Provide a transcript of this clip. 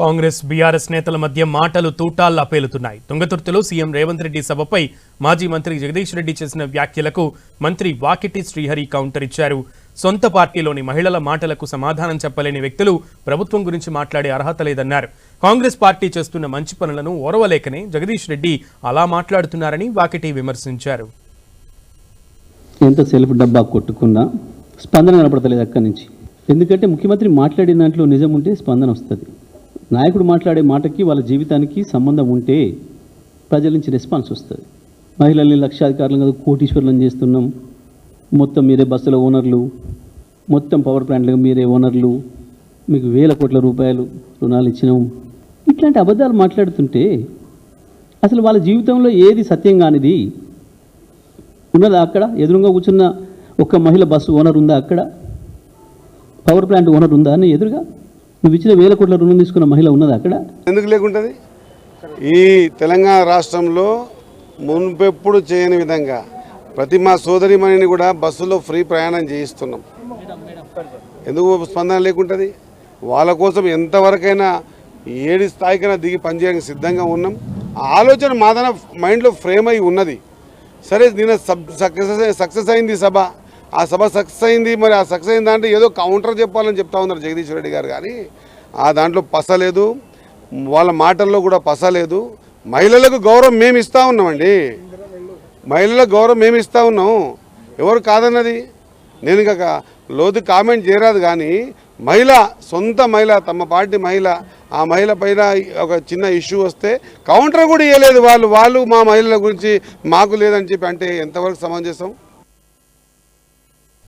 Congress BRS నేతల మధ్య మాటలు తూటాల్లా పేలుతున్నాయి. తుంగతుర్తిలో సీఎం రేవంత్ రెడ్డి సభపై మాజీ మంత్రి జగదీష్ రెడ్డి చేసిన వ్యాఖ్యలకు మంత్రి వాకిటి శ్రీహరి కౌంటర్ ఇచ్చారు. సొంత పార్టీలోని మహిళల మాటలకు సమాధానం చెప్పలేని వ్యక్తులు ప్రభుత్వం గురించి మాట్లాడే అర్హత లేదన్నారు. కాంగ్రెస్ పార్టీ చేస్తున్న మంచి పనులను ఓరవలేకనే జగదీష్ రెడ్డి అలా మాట్లాడుతున్నారని వాకిటి విమర్శించారు. ఎంత సెల్ఫ్ డబ్బా కొట్టుకున్నా స్పందన కనపడతలేదు అక్కడి నుంచి. ఎందుకంటే ముఖ్యమంత్రి మాట్లాడిన దాంట్లో నిజం ఉంటే స్పందన వస్తుంది. నాయకుడు మాట్లాడే మాటకి వాళ్ళ జీవితానికి సంబంధం ఉంటే ప్రజల నుంచి రెస్పాన్స్ వస్తుంది. మహిళల్ని లక్షాధికారులు కాదు కోటీశ్వరులను చేస్తున్నాం. మొత్తం మీరే బస్సుల ఓనర్లు. మొత్తం పవర్ ప్లాంట్లకు మీరే ఓనర్లు. మీకు వేల కోట్ల రూపాయలు రుణాలు ఇచ్చినాం. ఇట్లాంటి అబద్ధాలు మాట్లాడుతుంటే అసలు వాళ్ళ జీవితంలో ఏది సత్యం కానిది? ఉన్నదా అక్కడ? ఎదురుగా కూర్చున్న ఒక మహిళ బస్సు ఓనర్ ఉందా అక్కడ? పవర్ ప్లాంట్ ఓనర్ ఉందా అని ఎదురుగా? నువ్వు ఇచ్చిన వేల కోట్ల రుణం తీసుకున్న మహిళ ఉన్నదా అక్కడ? ఎందుకు లేకుంటుంది? ఈ తెలంగాణ రాష్ట్రంలో మున్పెప్పుడు చేయని విధంగా ప్రతి మా సోదరిమణిని కూడా బస్సులో ఫ్రీ ప్రయాణం చేయిస్తున్నాం. ఎందుకు స్పందన లేకుంటుంది? వాళ్ళ కోసం ఎంతవరకైనా ఏడి స్థాయికైనా దిగి పనిచేయడానికి సిద్ధంగా ఉన్నాం. ఆలోచన మాదన మైండ్లో ఫ్రేమ్ అయి ఉన్నది. సరే నిన్న సబ్ సక్సెస్ సక్సెస్ అయింది సభ. ఆ సభ సక్సెస్ అయింది మరి ఆ సక్సెస్ అయిన దాంట్లో ఏదో కౌంటర్ చెప్పాలని చెప్తా ఉన్నారు జగదీష్ రెడ్డి గారు. కానీ ఆ దాంట్లో పస లేదు వాళ్ళ మాటల్లో కూడా పసలేదు మహిళలకు గౌరవం మేము ఇస్తూ ఉన్నామండి. మహిళలకు గౌరవం మేము ఇస్తూ ఉన్నాం. ఎవరు కాదన్నది? నేను ఇక లోతు కామెంట్ చేయరాదు కానీ మహిళ సొంత మహిళ తమ పార్టీ మహిళ ఆ మహిళ పైన ఒక చిన్న ఇష్యూ వస్తే కౌంటర్ కూడా ఇవ్వలేదు వాళ్ళు. వాళ్ళు మా మహిళల గురించి మాకు లేదని చెప్పి అంటే ఎంతవరకు సమంజసం?